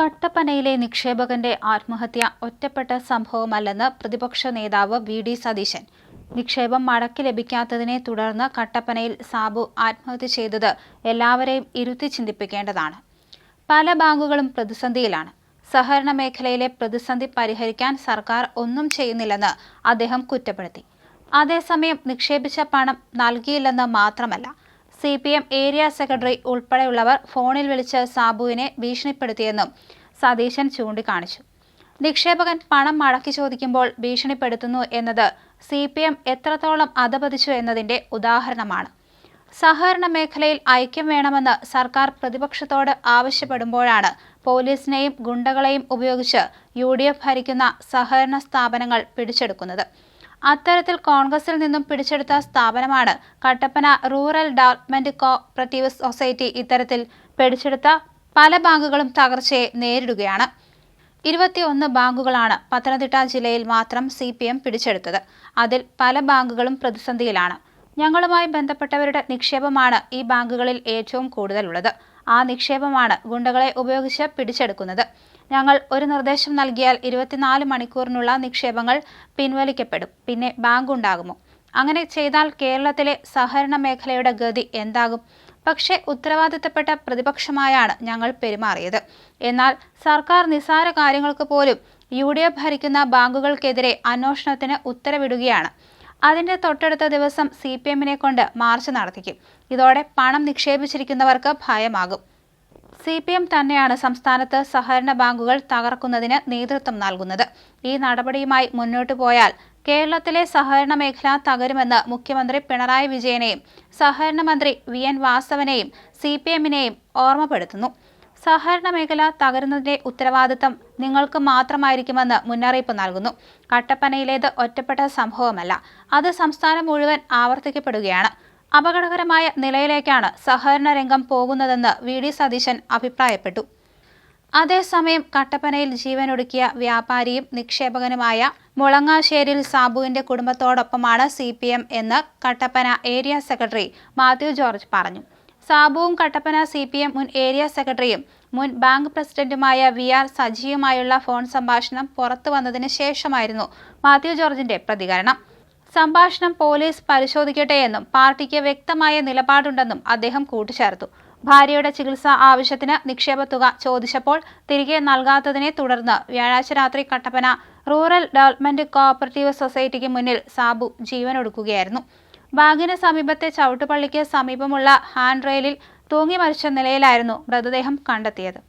കട്ടപ്പനയിലെ നിക്ഷേപകന്റെ ആത്മഹത്യ ഒറ്റപ്പെട്ട സംഭവമല്ലെന്ന് പ്രതിപക്ഷ നേതാവ് വി ഡി സതീശൻ. നിക്ഷേപം മടക്കി ലഭിക്കാത്തതിനെ തുടർന്ന് കട്ടപ്പനയിൽ സാബു ആത്മഹത്യ ചെയ്തത് എല്ലാവരെയും ഇരുത്തി ചിന്തിപ്പിക്കേണ്ടതാണ്. പല ബാങ്കുകളും പ്രതിസന്ധിയിലാണ്. സഹകരണ മേഖലയിലെ പ്രതിസന്ധി പരിഹരിക്കാൻ സർക്കാർ ഒന്നും ചെയ്യുന്നില്ലെന്ന് അദ്ദേഹം കുറ്റപ്പെടുത്തി. അതേസമയം നിക്ഷേപിച്ച പണം നൽകിയില്ലെന്ന് മാത്രമല്ല C P M area secretary ഉൾപ്പെടെയുള്ളവർ ഫോണിൽ വിളിച്ച് സാബുവിനെ ഭീഷണിപ്പെടുത്തിയെന്നും സതീശൻ ചൂണ്ടിക്കാണിച്ചു. നിക്ഷേപകൻ പണം മടക്കി ചോദിക്കുമ്പോൾ ഭീഷണിപ്പെടുത്തുന്നു എന്നത് സി പി എം എത്രത്തോളം അധപതിച്ചു എന്നതിന്റെ ഉദാഹരണമാണ്. സഹകരണ മേഖലയിൽ ഐക്യം വേണമെന്ന് സർക്കാർ പ്രതിപക്ഷത്തോട് ആവശ്യപ്പെടുമ്പോഴാണ് പോലീസിനെയും ഗുണ്ടകളെയും ഉപയോഗിച്ച് യു ഡി എഫ് ഭരിക്കുന്ന സഹകരണ സ്ഥാപനങ്ങൾ പിടിച്ചെടുക്കുന്നത്. അത്തരത്തിൽ കോൺഗ്രസിൽ നിന്നും പിടിച്ചെടുത്ത സ്ഥാപനമാണ് Kattappana rural development cooperative society ഇത്തരത്തിൽ പിടിച്ചെടുത്ത പല ബാങ്കുകളും തകർച്ചയെ നേരിടുകയാണ്. ഇരുപത്തിയൊന്ന് ബാങ്കുകളാണ് പത്തനംതിട്ട ജില്ലയിൽ മാത്രം സി പി എം പിടിച്ചെടുത്തത്. അതിൽ പല ബാങ്കുകളും പ്രതിസന്ധിയിലാണ്. ഞങ്ങളുമായി ബന്ധപ്പെട്ടവരുടെ നിക്ഷേപമാണ് ഈ ബാങ്കുകളിൽ ഏറ്റവും കൂടുതലുള്ളത്. ആ നിക്ഷേപമാണ് ഗുണ്ടകളെ ഉപയോഗിച്ച് പിടിച്ചെടുക്കുന്നത്. ഞങ്ങൾ ഒരു നിർദ്ദേശം നൽകിയാൽ ഇരുപത്തിനാല് മണിക്കൂറിനുള്ള നിക്ഷേപങ്ങൾ പിൻവലിക്കപ്പെടും. പിന്നെ ബാങ്ക് ഉണ്ടാകുമോ? അങ്ങനെ ചെയ്താൽ കേരളത്തിലെ സഹകരണ മേഖലയുടെ ഗതി എന്താകും? പക്ഷേ ഉത്തരവാദിത്തപ്പെട്ട പ്രതിപക്ഷമായാണ് ഞങ്ങൾ പെരുമാറിയത്. എന്നാൽ സർക്കാർ നിസാര കാര്യങ്ങൾക്ക് പോലും യു ഡി എഫ് ഭരിക്കുന്ന ബാങ്കുകൾക്കെതിരെ അന്വേഷണത്തിന് ഉത്തരവിടുകയാണ്. അതിന്റെ തൊട്ടടുത്ത ദിവസം സി പി എമ്മിനെ കൊണ്ട് മാർച്ച് നടത്തിക്കും. ഇതോടെ പണം നിക്ഷേപിച്ചിരിക്കുന്നവർക്ക് ഭയമാകും. സി പി എം തന്നെയാണ് സംസ്ഥാനത്ത് സഹകരണ ബാങ്കുകൾ തകർക്കുന്നതിന് നേതൃത്വം നൽകുന്നത്. ഈ നടപടിയുമായി മുന്നോട്ടു പോയാൽ കേരളത്തിലെ സഹകരണ മേഖല തകരുമെന്ന് മുഖ്യമന്ത്രി പിണറായി വിജയനെയും സഹകരണ മന്ത്രി വി എൻ വാസവനെയും സി പി എമ്മിനെയും ഓർമ്മപ്പെടുത്തുന്നു. സഹകരണ മേഖല തകരുന്നതിന്റെ ഉത്തരവാദിത്തം നിങ്ങൾക്ക് മാത്രമായിരിക്കുമെന്ന് മുന്നറിയിപ്പ് നൽകുന്നു. കട്ടപ്പനയിലേത് ഒറ്റപ്പെട്ട സംഭവമല്ല. അത് സംസ്ഥാനം മുഴുവൻ ആവർത്തിക്കപ്പെടുകയാണ്. അപകടകരമായ നിലയിലേക്കാണ് സഹകരണ രംഗം പോകുന്നതെന്ന് വി ഡി സതീശൻ അഭിപ്രായപ്പെട്ടു. അതേസമയം കട്ടപ്പനയിൽ ജീവനൊടുക്കിയ വ്യാപാരിയും നിക്ഷേപകനുമായ മുളങ്ങാശ്ശേരിൽ സാബുവിന്റെ കുടുംബത്തോടൊപ്പമാണ് സി പി എം എന്ന് Kattappana area secretary Mathew George പറഞ്ഞു. സാബുവും കട്ടപ്പന സി പി എം മുൻ ഏരിയ സെക്രട്ടറിയും മുൻ ബാങ്ക് പ്രസിഡന്റുമായ വി ആർ സജിയുമായുള്ള ഫോൺ സംഭാഷണം പുറത്തു വന്നതിന് ശേഷമായിരുന്നു മാത്യു ജോർജിന്റെ പ്രതികരണം. സംഭാഷണം പോലീസ് പരിശോധിക്കട്ടെയെന്നും പാർട്ടിക്ക് വ്യക്തമായ നിലപാടുണ്ടെന്നും അദ്ദേഹം കൂട്ടിച്ചേർത്തു. ഭാര്യയുടെ ചികിത്സാ ആവശ്യത്തിന് നിക്ഷേപ തുക ചോദിച്ചപ്പോൾ തിരികെ നൽകാത്തതിനെ തുടർന്ന് വ്യാഴാഴ്ച രാത്രി കട്ടപ്പന റൂറൽ ഡെവലപ്മെന്റ് കോഓപ്പറേറ്റീവ് സൊസൈറ്റിക്ക് മുന്നിൽ സാബു ജീവനൊടുക്കുകയായിരുന്നു. ബാങ്കിന് സമീപത്തെ ചവിട്ടുപള്ളിക്ക് സമീപമുള്ള ഹാൻഡ് റെയിലിൽ തൂങ്ങി മരിച്ച നിലയിലായിരുന്നു മൃതദേഹം കണ്ടെത്തിയത്.